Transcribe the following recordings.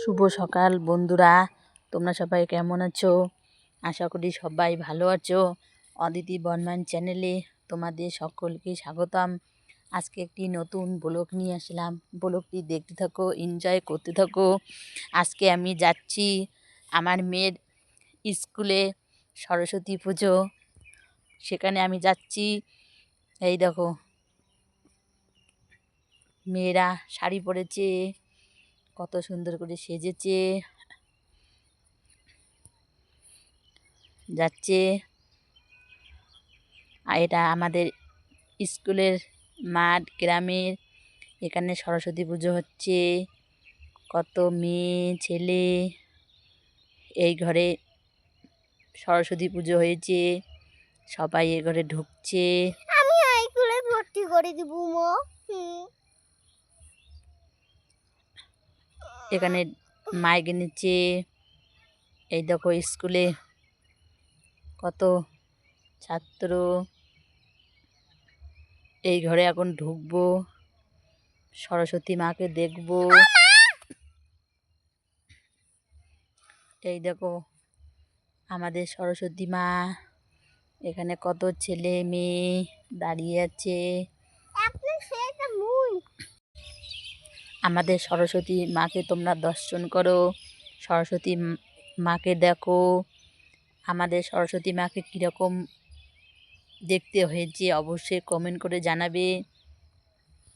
শুভ সকাল, বন্ধুরা। তোমরা সবাই কেমন আছো? আশা করি সবাই ভালো আছো। অদিতি বর্মান চ্যানেলে তোমাদের সকলকে স্বাগতম। আজকে একটি নতুন ব্লগ নিয়ে আসলাম। ব্লগটি দেখতে থাকো এনজয় করতে থাকো। আজকে আমি যাচ্ছি আমার মেয়ের স্কুলে সরস্বতী পুজো। সেখানে আমি যাচ্ছি। এই দেখো, মেয়েরা শাড়ি পরেছে। কত সুন্দর করে সেজেছে। যাচ্ছে। আর এটা আমাদের স্কুলের মাঠ, গ্রামের। এখানে সরস্বতী পুজো হচ্ছে। কত মেয়ে, ছেলে। এই ঘরে সরস্বতী পুজো হয়েছে। সবাই এ ঘরে ঢুকছে। আমি স্কুলে ভর্তি করে দিব, মো। এখানে মাইক নিচ্ছে এই দেখো স্কুলে কত ছাত্র। এই ঘরে এখন ঢুকবো, সরস্বতী মাকে দেখব। এই দেখো আমাদের সরস্বতী মা, এখানে কত ছেলে মেয়ে দাঁড়িয়ে আছে। আমাদের সরস্বতী মাকে তোমরা দর্শন করো, সরস্বতী মাকে দেখো। আমাদের সরস্বতী মাকে কীরকম দেখতে হয়েছে অবশ্যই কমেন্ট করে জানাবে।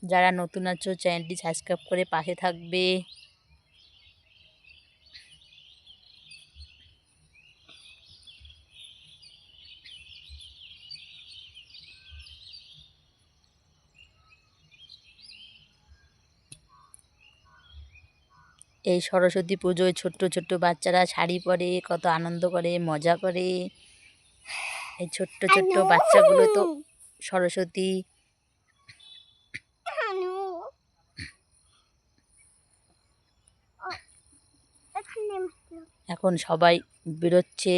যারা নতুন আছো চ্যানেলটি সাবস্ক্রাইব করে পাশে থাকবে। এই সরস্বতী পুজোয় ছোট্ট ছোট্ট বাচ্চারা শাড়ি পরে কত আনন্দ করে মজা করে। এই ছোট্ট ছোট্ট বাচ্চাগুলো তো সরস্বতী। এখন সবাই বেরোচ্ছে।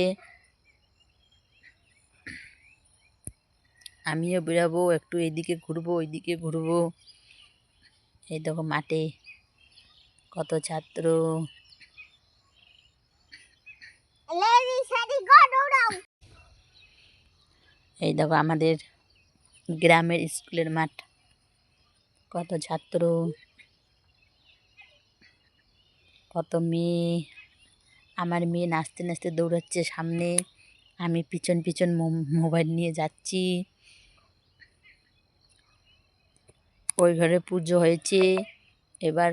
আমিও বেরাবো একটু এদিকে ঘুরবো ওইদিকে ঘুরবো। এই দেখো মাঠে। কত ছাত্র? এই দেখো আমাদের গ্রামের স্কুলের মাঠ। কত ছাত্র? কত মেয়ে? আমার মেয়ে নাচতে নাচতে দৌড়াচ্ছে সামনে। আমি পিছন পিছন মোবাইল নিয়ে যাচ্ছি। ওই ঘরে পুজো হয়েছে। এবার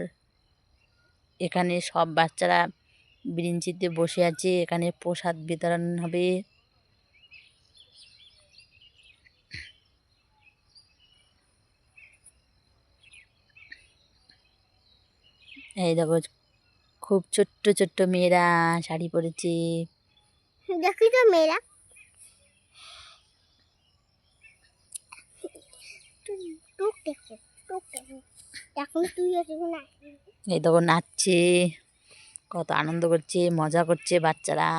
এখানে সব বাচ্চারা ব্রিঞ্চিতে বসে আছে এখানে প্রসাদ বিতরণ হবে এই দেখো খুব ছোট্ট ছোট্ট মেয়েরা শাড়ি পরেছে দেখি তো মেয়েরা টুক টুক আছে না এই দেখো নাচছে, কত আনন্দ করছে, মজা করছে বাচ্চারা।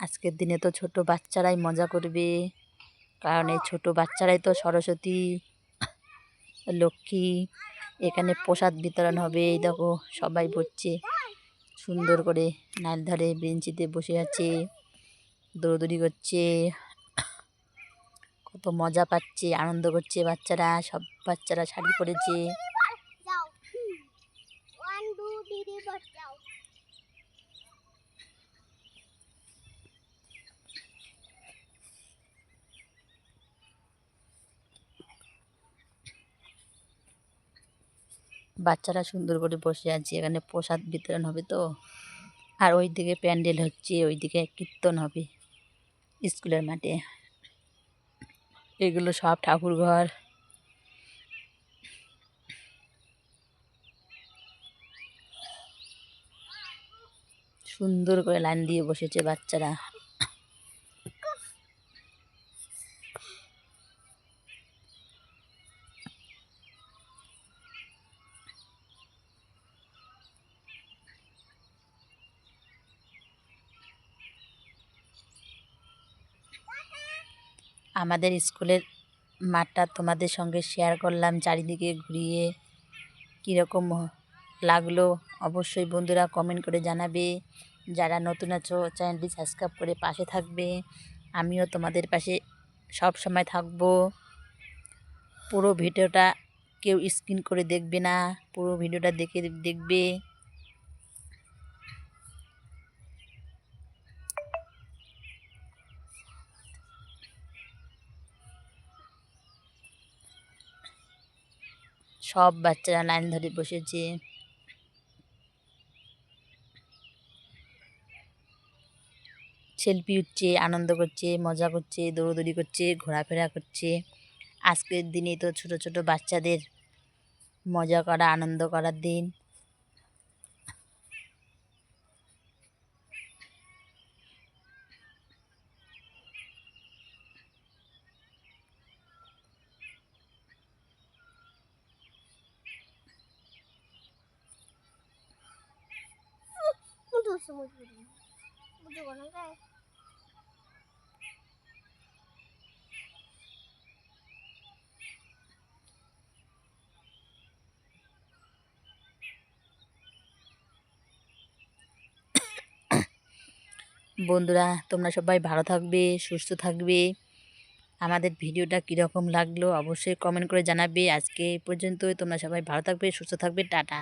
আজকের দিনে তো ছোট বাচ্চারাই মজা করবে, কারণ এই ছোট বাচ্চারাই তো সরস্বতী, লক্ষ্মী, এখানে প্রসাদ বিতরণ হবে, এই দেখো সবাই বসছে। সুন্দর করে নাল ধারে বেঞ্চিতে বসে আছে, দৌড়দৌড়ি করছে। কত মজা পাচ্ছে, আনন্দ করছে বাচ্চারা, সব বাচ্চারা শাড়ি পরেছে। বাচ্চারা সুন্দর করে বসে আছে, এখানে প্রসাদ বিতরণ হবে তো। আর ওইদিকে প্যান্ডেল হচ্ছে, ওইদিকে কীর্তন হবে স্কুলের মাঠে। এগুলো সব ঠাকুর ঘর। সুন্দর করে লাইন দিয়ে বসেছে বাচ্চারা। আমাদের স্কুলের মাঠটা তোমাদের সঙ্গে শেয়ার করলাম, চারিদিকে ঘুরিয়ে কীরকম লাগল অবশ্যই বন্ধুরা কমেন্ট করে জানাবে। যারা নতুন আছো চ্যানেলটি সাবস্ক্রাইব করে পাশে থাকবে। আমিও তোমাদের পাশে সব সময় থাকব। পুরো ভিডিওটা কেউ স্ক্রিন করে দেখবে না, পুরো ভিডিওটা দেখে দেখবে। সব বাচ্চারা লাইন ধরে বসেছে। সেলফি উঠছে, আনন্দ করছে, মজা করছে, দৌড়দৌড়ি করছে, ঘোরাফেরা করছে। আজকের দিনে তো ছোট ছোট বাচ্চাদের মজা করা, আনন্দ করার দিন। কোন গায়। বন্ধুরা, তোমরা সবাই ভালো থাকবে, সুস্থ থাকবে। আমাদের ভিডিওটা কীরকম লাগল অবশ্যই কমেন্ট করে জানাবে। আজকে এই পর্যন্তই, তোমরা সবাই ভালো থাকবে, সুস্থ থাকবে, টাটা।